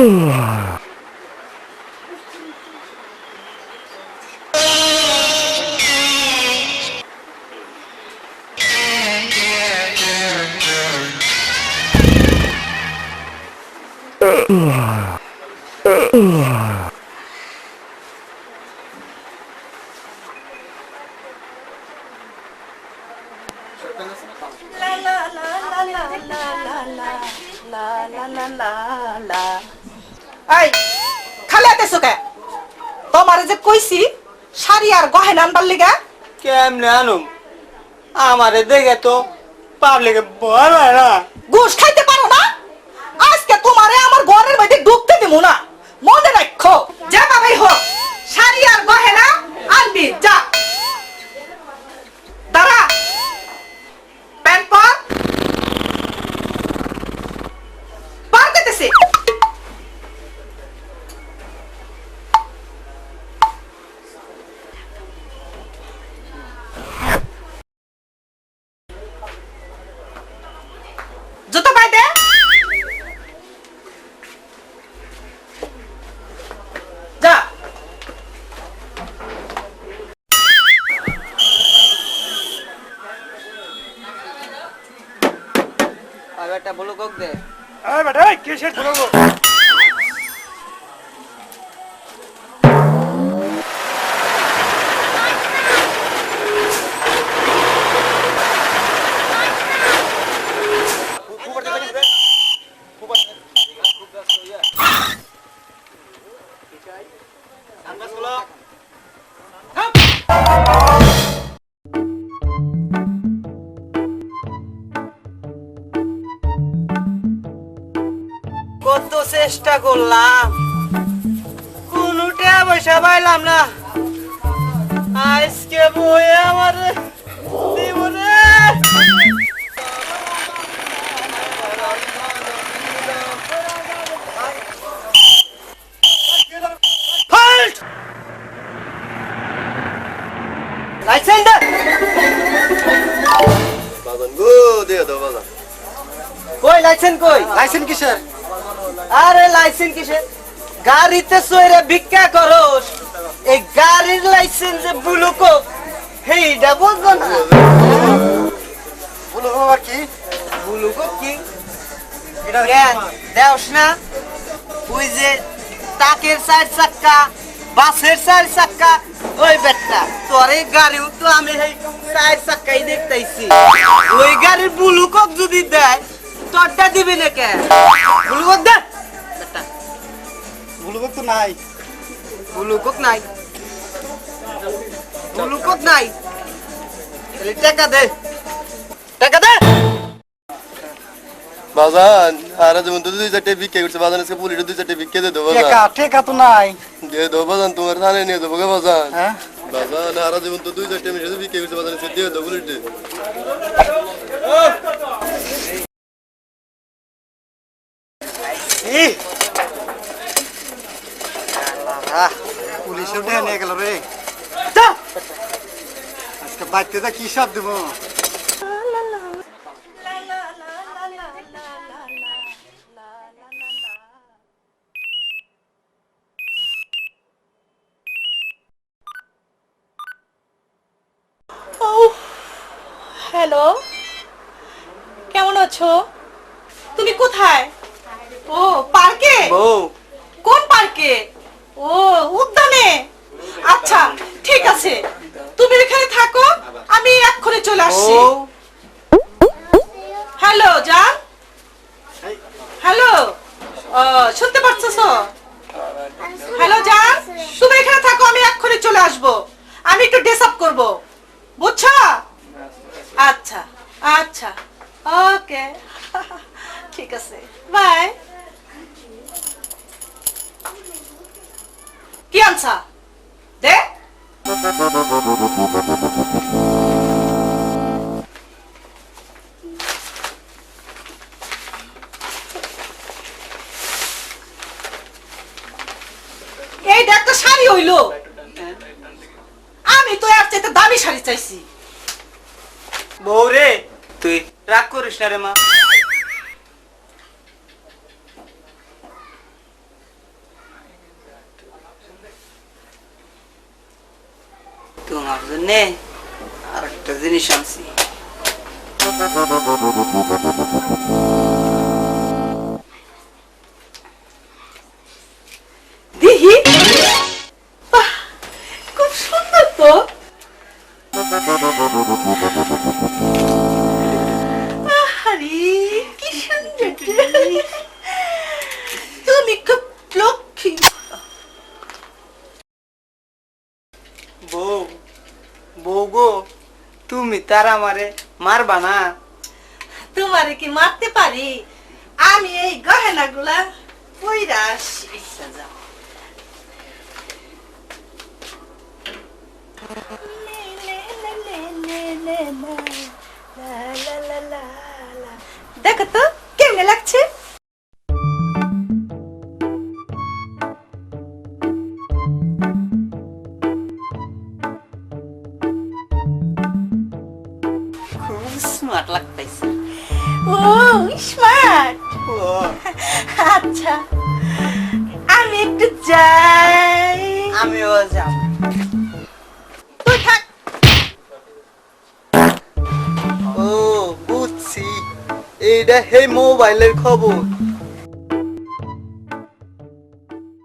Ugh. এই খালি হাতেছো কে? তোমারে যে কইছি শাড়ি আর গহেনা আনবার লিগা? কেমনে আনুম? আমারে দেখে তো পাবলিকে ভয় হয় না। ঘুষ খাইতে পারো না আজকে তোমারে আমার ঘরের মধ্যে ঢুকতে দিব না মনে রাখো যা বাবাই হোক শাড়ি আর গহেনা আনবি যা দাঁড়া প্যান্ট পর পার করতেছি জুতো পাই দে যা আর একটা ব্লু কক দে এই বেটা কিসের ব্লু করলাম। কোনটা পয়সা পাইলাম না। আজকে বই আমার জীবনে কই লাইসেন্স কই? লাইসেন্স কিসের? আরে লাইসেন্স কিসে গাড়িতে সইরে ভিক্ষা করস। এই গাড়ির লাইসেন্স যে বুলুকো হেইটা বুঝব না। বলো বাবা কি? বুলুকো কি দেওস না। ওই যে টাকের চার চাক্কা বাসের চার চাক্কা ওই বেটটা তোর এই গাড়িও তো আমি এই চার চাক্কাই দেখতেছি ওই গাড়ির বুলুকক যদি দেয় তোরটা দিবি না কেন বুলুকক দে। বেটা বলব তো নাই। গ্লুকোক নাই। গ্লুকোক নাই। তাহলে টাকা দে। টাকা দে। বাজান আর যেমন তো দুই চারটে বিক্রি করছে বাজান আজকে পুলিশে দুই চারটে বিক্রি দিয়ে দেবো টেকা টেকা তো নাই। দিয়ে দেবো বাজান তোমার থানে নিয়ে দেবো গে বাজান। হ্যাঁ? বাজান আর যেমন তো দুই চারটে মিশে বিক্রি করছে বাজান আজকে দিয়ে দেবো পুলিশে পুলিশের দেহে নিয়ে গেল রে যা বাড়িতে কি সব দেবো? হ্যালো কেমন আছো? তুমি কোথায়? ও পার্কে? কোন পার্কে? ও উদ্যানে? আচ্ছা ঠিক আছে তুমি এখানে থাকো আমি এক্ষুনি চলে আসছি। হ্যালো জান হ্যালো শুনতে পাচ্ছো হ্যালো জান তুমি এখানে থাকো আমি এক্ষুনি চলে আসব। আমি একটু ড্রেস আপ করব। বুঝছ? আচ্ছা আচ্ছা। ওকে। ঠিক আছে। বাই। কি আনছা? দে। এটা একটা শাড়ি হইল। আমি তো এর চাইতে দামি শাড়ি চাইছি। বউ রে তুই রাগ করিস না রে মা। তোমার জন্য আর একটা জিনিস আনছি। তুমি তার আমারে মারবা না তোমারে কি মারতে পারি আমি দেখো তো স্মার্ট লাগতেছে। ও স্মার্ট? ও আচ্ছা। আমি একটু যাই। আমিও যাব। তুই থাক। ও বুঝছি। এইটা হে মোবাইলের খবর।